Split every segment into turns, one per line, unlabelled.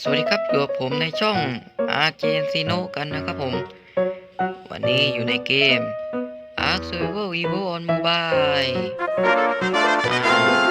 สวัสดีครับอยู่กับผมในช่อง r g n c n o กันนะครับผม วันนี้อยู่ในเกม Ark Survival Evo on Mobile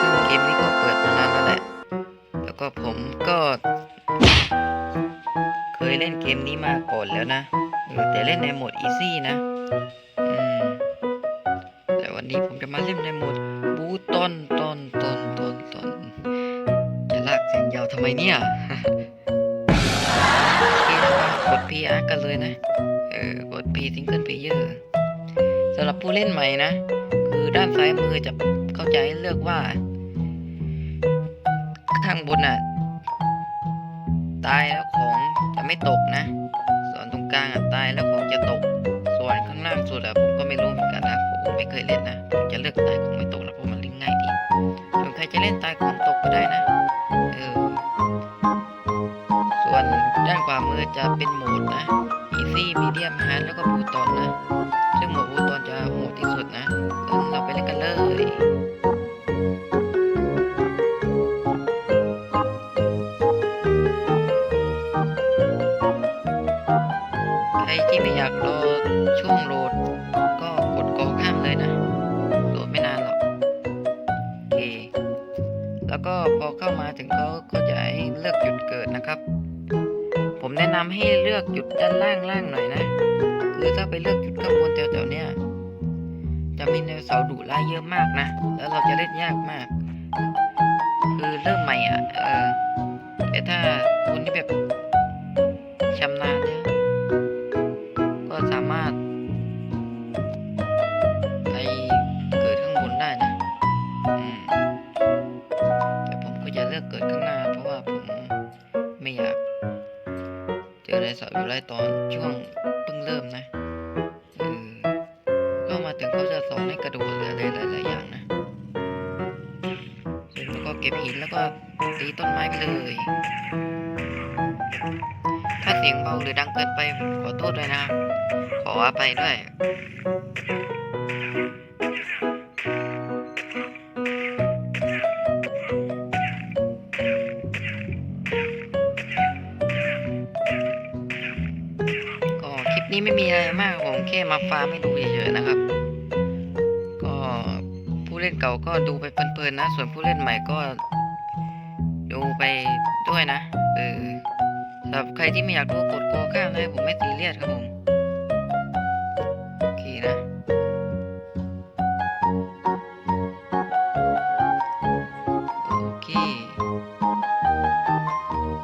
ซึ่งเกมนี้ก็เปิดมานานแล้วแหละ แล้วก็ผมก็ เคยเล่นเกมนี้มาก่อนแล้วนะ แต่เล่นในโหมด Easy นะแต่วันนี้ผมจะมาเล่นในโหมดบูตตอนตอนตอน งยาวทำไมเนี่ยโอเคนะครับกด PR กันเลยนะ เออกด P Single Player สำหรับผู้เล่นใหม่นะ คือด้านซ้ายมือจะเข้าใจเลือกว่า ข้างบนน่ะ ตายแล้วของจะไม่ตกนะ ส่วนตรงกลางอะตายแล้วของจะตก ส่วนข้างล่างสุดอะผมก็ไม่รู้เหมือนกันนะ ผมไม่เคยเล่นนะ ผมจะเลือกตายของไม่ตกแล้วเพราะมันเล่นง่ายดีส่วนใครจะเล่นตายของตกก็ได้นะ จะเป็นโหมดนะ Easy Medium Hard แล้วก็บูตอนนะ ซึ่งโหมดบูตอนจะโหดที่สุดนะงั้นเราไปเล่นกันเลยใครที่ไม่อยากรอช่วงโหลด ก็กดกอข้ามเลยนะโหลดไม่นานหรอกโอเคแล้วก็พอเข้ามาถึงเขาก็จะให้เลือกจุดเกิดนะครับ แนะนำให้เลือกจุดด้านล่างล่างหน่อยนะ คือถ้าไปเลือกจุดข้างบนแถวๆเนี้ยจะมีไดโนเสาร์ดุร้ายเยอะมากนะ แล้วเราจะเล่นยากมาก คือเริ่มใหม่อะ เออ แต่ถ้าคุณที่แบบชำนาญแล้วก็สามารถไปเกิดข้างบนได้นะ อืม แต่ผมก็จะเลือกเกิดข้างหน้า เพราะว่าผมไม่อยาก ดโนเสาร์อยู่ไรตอนช่วงเพิ่งเริ่มนะเออก็มาถึงเขาจะสอนให้กระโดดหรืออะไรหลายๆอย่างนะแล้วก็เก็บหินแล้วก็ตีต้นไม้ไปเลย ถ้าเสียงเบาหรือดังเกินไปขอโทษด้วยนะ ขออภัยด้วย นี้ไม่มีอะไรมากผมแค่มาฟาร์มให้ดูเฉยๆนะครับ ก็ผู้เล่นเก่าก็ดูไปเพลินๆนะ ส่วนผู้เล่นใหม่ก็ ดูไปด้วยนะเออสำหรับใครที่ไม่อยากดูกดโกข้ามได้ผมไม่ซีเรียสครับผมโอเคนะโอเค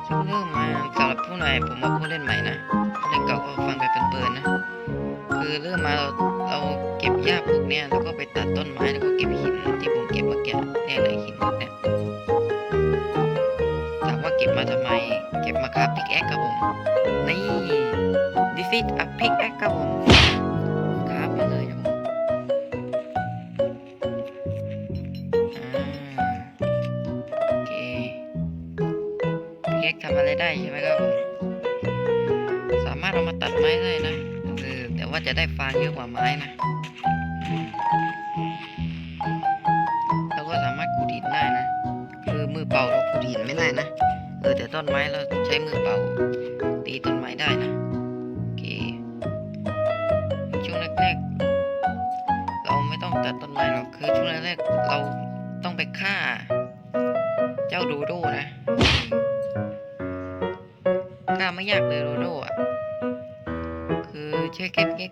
ซึ่งเริ่มมาสำหรับผู้ใหม่ผมว่าผู้เล่นใหม่นะ เริ่มมาเราเราเก็บหญ้าพวกเนี้ยแล้วก็ไปตัดต้นไม้แล้วก็เก็บหินที่ผมเก็บเมื่อกี้เนี่ยเลยหินพวกเนี้ยถามว่าเก็บมาทำไม เก็บมาครับพิกแอคครับผม นี่ this is a pickaxe ครับผมครับมาเลยครับผมอ่าโอเคพิกแอคทำอะไรได้ใช่ไหมครับผม สามารถเอามาตัดไม้ได้นะ จะได้ฟางเยอะกว่าไม้นะแล้วก็สามารถขุดหินได้นะ คือมือเปล่าเราขุดหินไม่ได้นะเออแต่ต้นไม้เราใช้มือเปล่าตีต้นไม้ได้นะโอเคช่วงแรกๆเราไม่ต้องตัดต้นไม้หรอกคือช่วงแรกๆเราต้องไปฆ่า เจ้าโดโดนะฆ่าไม่ยากเลยโดโดอะ คือใช้แค่แค่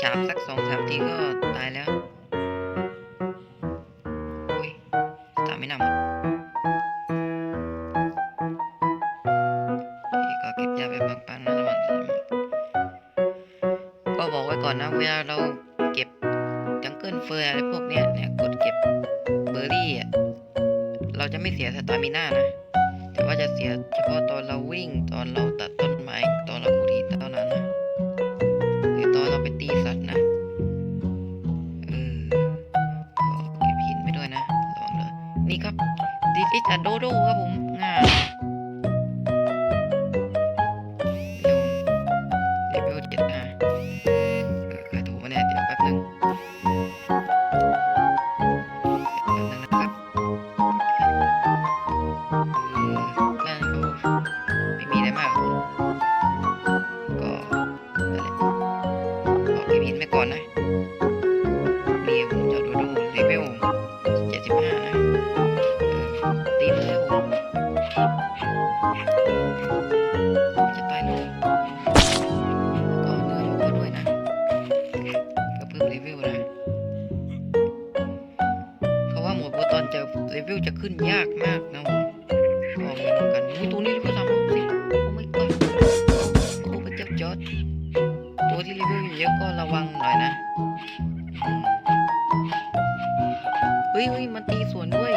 ฉาบสักสองสามทีก็ตายแล้วอุ้ยตามไม่นำหมดก็เก็บยาไปบางปันนะระหว่างทำก็บอกไว้ก่อนนะเวลาเราเก็บจังเกิลเฟอร์อะไรพวกเนี้ยเนี่ยกดเก็บเบอร์รี่อะเราจะไม่เสียสตามิน่านะ แต่ว่าจะเสียเฉพาะตอนเราวิ่งตอนเราตัด จัดโดโดครับผม จะไปเลยก็เนื้อก็ด้วยนะก็เพิ่มเลเวลนะเพราะว่าหมวดโบตอนจะเลเวลจะขึ้นยากมากนะผมลองดูกันมูตัวนี้ก็ทำสิโอ้ไม่ก็โอ้ไปเจ้าจอดตัวที่เลเวลเยอะก็ระวังหน่อยนะเฮ้ยเฮ้ยมันตีสวนด้วย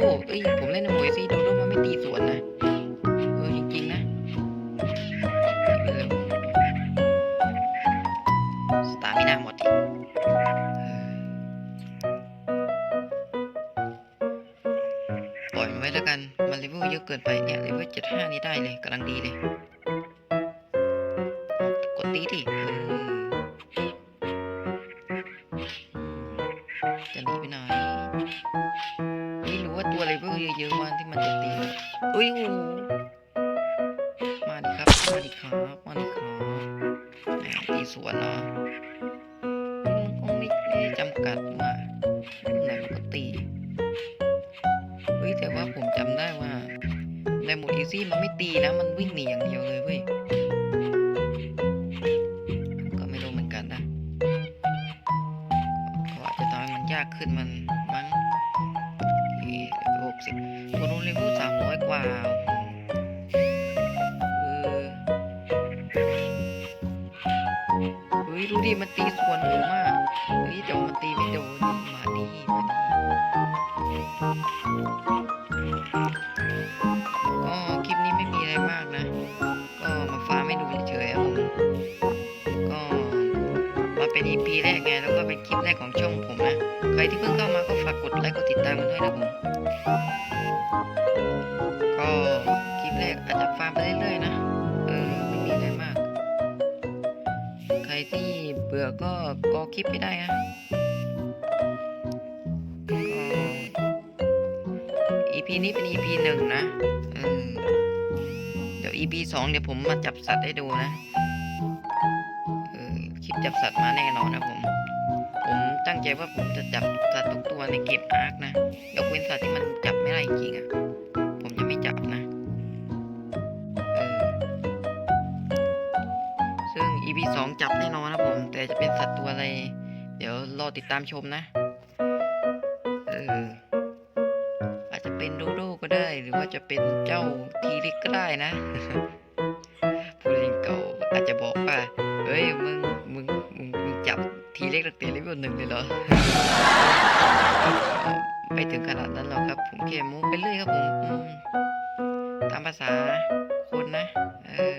โดเอ้ยผมเล่นนหมวยสิโดโดมันไม่ตีสวนนะเออจริงๆนะสตาร์มินาหมดอีกปล่อยมันไว้แล้วกัน มันเลเวลเยอะเกินไปเนี่ยเลเวลเจ็ดห้านี่ได้เลยกำลังดีเลย กดตีดิ เลเวลเยอะๆวันที่มันจะตีเฮ้ยโอ้โหมาดิครับมาดิครับมาดิครับแหมตีสวนเนาะมันคงไม่ได้จำกัดว่าไหนมันก็ตีเฮ้ยแต่ว่าผมจำได้ว่าในโหมดอีซี่มันไม่ตีนะมันวิ่งหนีอย่างเดียวเลยเว้ย ตีส่วนผมอะเฮ้ยแต่ว่ามันตีไม่โดนมาดีมาดีก็คลิปนี้ไม่มีอะไรมากนะ ก็มาฟ้าร์มให้ดูเฉยๆครับผมก็มาเป็น EP แรกไงแล้วก็เป็นคลิปแรกของช่องผมนะ ใครที่เพิ่งเข้ามาก็ฝากกดไลค์กดติดตามกันด้วยนะผมก็คลิปแรกอาจจะฟาร์มไปเรื่อย คลิปไม่ได้นะก็ EP นี้เป็น EP หนึ่งนะเดี๋ยว EP สองเดี๋ยวผมมาจับสัตว์ให้ดูนะคลิปจับสัตว์มาแน่นอนนะผม ผมตั้งใจว่าผมจะจับสัตว์ทุกตัวในเกมอาร์คนะยกเว้นสัตว์ที่มันจับไม่ได้จริงอะ่ะ ผมจะไม่จับนะ สองจับแน่นอนนะผม แต่จะเป็นสัตว์ตัวอะไร เดี๋ยวรอติดตามชมนะ เออ อาจจะเป็นโดโดก็ได้ หรือว่าจะเป็นเจ้าทีริกก็ได้นะผู้เล่นเก่าอาจจะบอกว่า เฮ้ย มึง มึง มึงมึงจับทีเล็กตั้งแต่เลเวลหนึ่งเลยเหรอ ไม่ถึงขนาดนั้นหรอกครับ ผมแค่มูไปเรื่อยครับผม ตามภาษาคนนะ เออ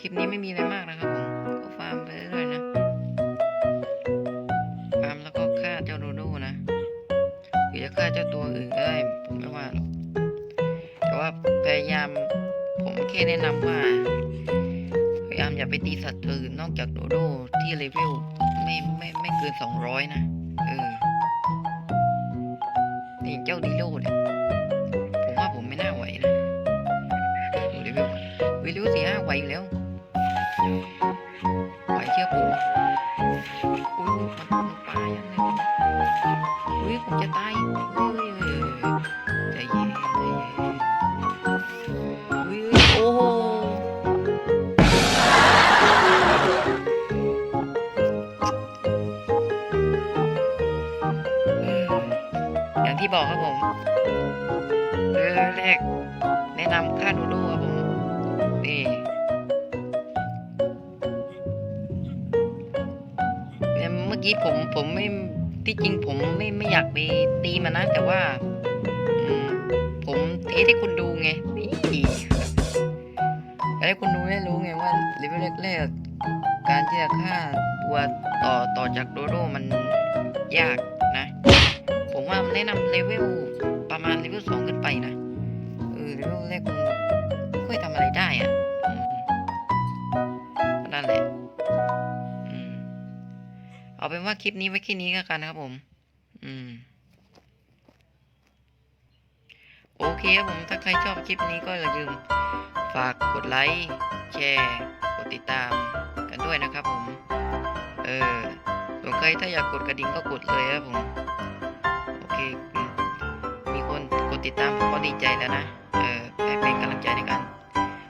คลิปนี้ไม่มีอะไรมากนะครับผมก็ฟาร์มไปเรื่อยๆนะฟาร์มแล้วก็ฆ่าเจ้าโดโดนะหรือจะฆ่าเจ้าตัวอื่นก็ได้ผมไม่ว่าหรอกแต่ว่าพยายามผมแค่แนะนำว่า พยายามอย่าไปตีสัตว์อื่นนอกจากโดโดที่เลเวลไม่ไม่ไม่เกินสองร้อยนะเออนี่เจ้าดีโลเนี่ยผมว่าผมไม่น่าไหวนะดูเลเวลเลเวลสี่ห้าไหวอยู่แล้ว ที่บอกครับผมเออแรกแนะนำค่าดูดูครับผม นี่เนี่ยเมื่อกี้ผมผมไม่ที่จริงผมไม่ไม่อยากไปตีมันนะ แต่ว่า ผมเทสให้คุณดูไงนี่อยากให้คุณดูได้รู้ไงว่าเลเวลแรกๆการที่จะฆ่าตัวต่อต่อจากโดโดมันยาก ผมว่าแนะนำเลเวลประมาณเลเวลสองขึ้นไปนะ เออเลเวลแรกมันไม่ค่อยทำอะไรได้อะนั่นแหละอเอาเป็นว่าคลิปนี้ไว้แค่นี้ก็กันนะครับผม อืม โอเคครับผม ถ้าใครชอบคลิปนี้ก็อย่าลืม ฝากกดไลค์ แชร์ กดติดตามกันด้วยนะครับผม เออส่วนใครถ้าอยากกดกระดิ่งก็กดเลยครับผม มมีคนกดติดตามผมก็ดีใจแล้วนะ เออเป็นกำลังใจในการ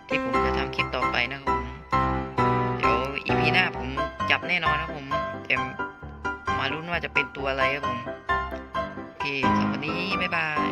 ที่ผมจะทำคลิปต่อไปนะครับผม เดี๋ยวอีพีหน้าผมจับแน่นอนนะผมเต่มาลุ้นว่าจะเป็นตัวอะไรครับผม โอเคสำหรับวันนี้ บ๊ายบาย